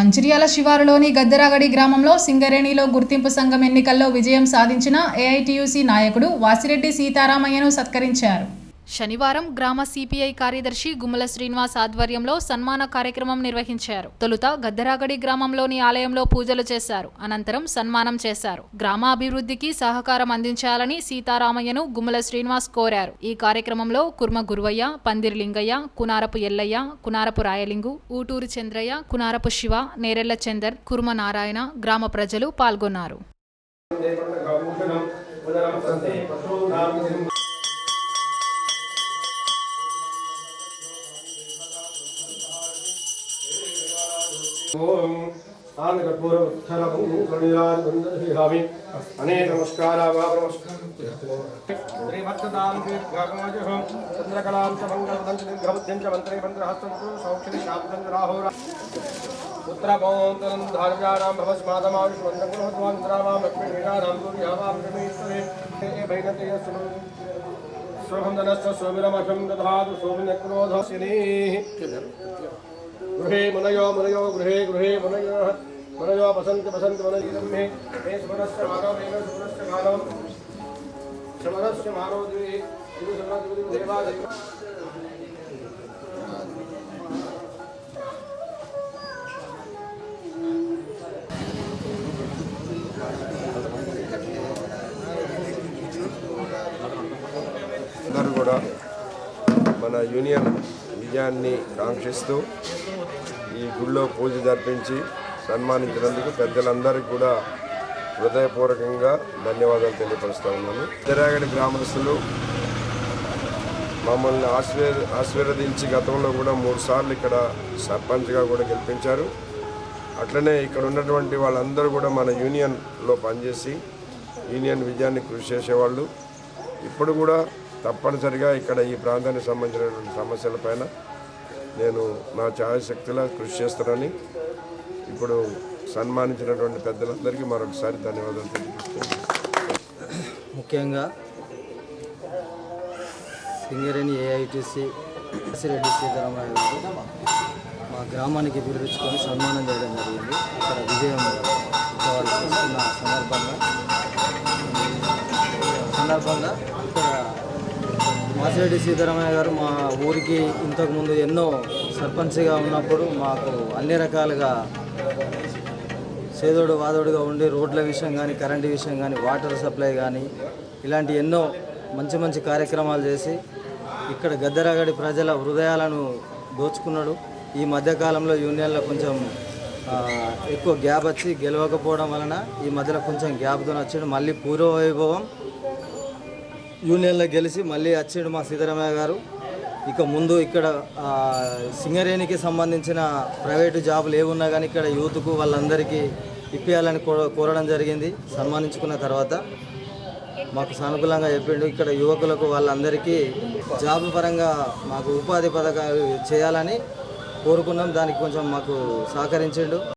మంచిర్యాల శివారులోని గద్దరాగడి గ్రామంలో సింగరేణిలో గుర్తింపు సంఘం ఎన్నికల్లో విజయం సాధించిన ఏఐటియుసి నాయకుడు వాసిరెడ్డి సీతారామయ్యను సత్కరించారు. శనివారం గ్రామ సిపిఐ కార్యదర్శి గుమ్మల శ్రీనివాస్ ఆధ్వర్యంలో సన్మాన కార్యక్రమం నిర్వహించారు. తొలుత గద్దరాగడి గ్రామంలోని ఆలయంలో పూజలు చేశారు. అనంతరం సన్మానం చేశారు. గ్రామాభివృద్ధికి సహకారం అందించాలని సీతారామయ్యను గుమ్మల శ్రీనివాస్ కోరారు. ఈ కార్యక్రమంలో కుర్మ గురువయ్య పందిరి లింగయ్య కునారపు ఎల్లయ్య కునారపు రాయలింగు ఊటూరు చంద్రయ్య కునారపు శివ నేరెళ్ళ చందర్ కుర్మ నారాయణ గ్రామ ప్రజలు పాల్గొన్నారు. ఓం ఆనకపూర్వక్షరభూషణిరాజి అనేక నమస్కారా చంద్రకళాం చ మంగళం చ మంత్రే మంత్రహస్తం సౌక్షి శాబ్దం పుత్రపౌంతరం ధార్యాణాం భవస్మాదమావిష్మందకులహద్వాంద్రామాం లక్ష్మీనానాం దుర్యామాం రమేశ్వరే భైనతే శోభం ధనస్య సోమిరమశం దధాతు గృహే మునయో మునయో గృహే గృహే మునయో. మునయో వసంత వసంత వనమే మే సుమనస్య మానవ మే సుమనస్య మానవ సుమనస్య మానవ ద్వి. ఇది సుమనస్య దేవా దేవా. అందరూ కూడా మన యూనియన్ విజయాన్ని కాంక్షిస్తూ ఈ గుళ్ళో పూజ జరిపించి సన్మానించినందుకు పెద్దలందరికీ కూడా హృదయపూర్వకంగా ధన్యవాదాలు తెలియపరుస్తూ ఉన్నాను. తెరాగడి గ్రామస్తులు మమ్మల్ని ఆశీర్ ఆశీర్వదించి గతంలో కూడా మూడు సార్లు ఇక్కడ సర్పంచ్గా కూడా గెలిపించారు. అట్లనే ఇక్కడ ఉన్నటువంటి వాళ్ళందరూ కూడా మన యూనియన్లో పనిచేసి యూనియన్ విజయాన్ని కృషి చేసేవాళ్ళు. ఇప్పుడు కూడా తప్పనిసరిగా ఇక్కడ ఈ ప్రాంతానికి సంబంధించినటువంటి సమస్యలపైన నేను నా ఛాయశక్తిలా కృషి చేస్తానని ఇప్పుడు సన్మానించినటువంటి పెద్దలందరికీ మరొకసారి ధన్యవాదాలు ముఖ్యంగా సింగరేణి ఏఐటిసి రెడ్డి సీతారామయ్య గారు మా గ్రామానికి పిలిపించుకొని సన్మానం చేయడం జరిగింది. ఇక్కడ విజయం సందర్భంగా. సందర్భంగా ఇక్కడ మాసిరెడ్డి సీతారామయ్య గారు మా ఊరికి ఇంతకుముందు ఎన్నో సర్పంచ్గా ఉన్నప్పుడు మాకు అన్ని రకాలుగా సేదోడు వాదోడుగా ఉండి రోడ్ల విషయం కానీ కరెంటు విషయం కానీ వాటర్ సప్లై కానీ ఇలాంటి ఎన్నో మంచి మంచి కార్యక్రమాలు చేసి ఇక్కడ గద్దరగడి ప్రజల హృదయాలను దోచుకున్నాడు. ఈ మధ్యకాలంలో యూనియన్లో కొంచెం ఎక్కువ గ్యాప్ వచ్చి గెలవకపోవడం వలన ఈ మధ్యలో కొంచెం గ్యాప్తో వచ్చాడు మళ్ళీ పూర్వ వైభవం యూనియన్లో గెలిచి మళ్ళీ వచ్చిండు మా సీతారామయ్య గారు. ఇక ముందు ఇక్కడ సింగరేణికి సంబంధించిన ప్రైవేటు జాబులు ఏమున్నా కానీ ఇక్కడ యూత్కు వాళ్ళందరికీ ఇప్పించాలని కో- కోరడం జరిగింది. సన్మానించుకున్న తర్వాత మాకు సానుకూలంగా చెప్పిండు. ఇక్కడ యువకులకు వాళ్ళందరికీ జాబ్ పరంగా మాకు ఉపాధి పథకాలు చేయాలని కోరుకున్నాం. దానికి కొంచెం మాకు సహకరించిండు.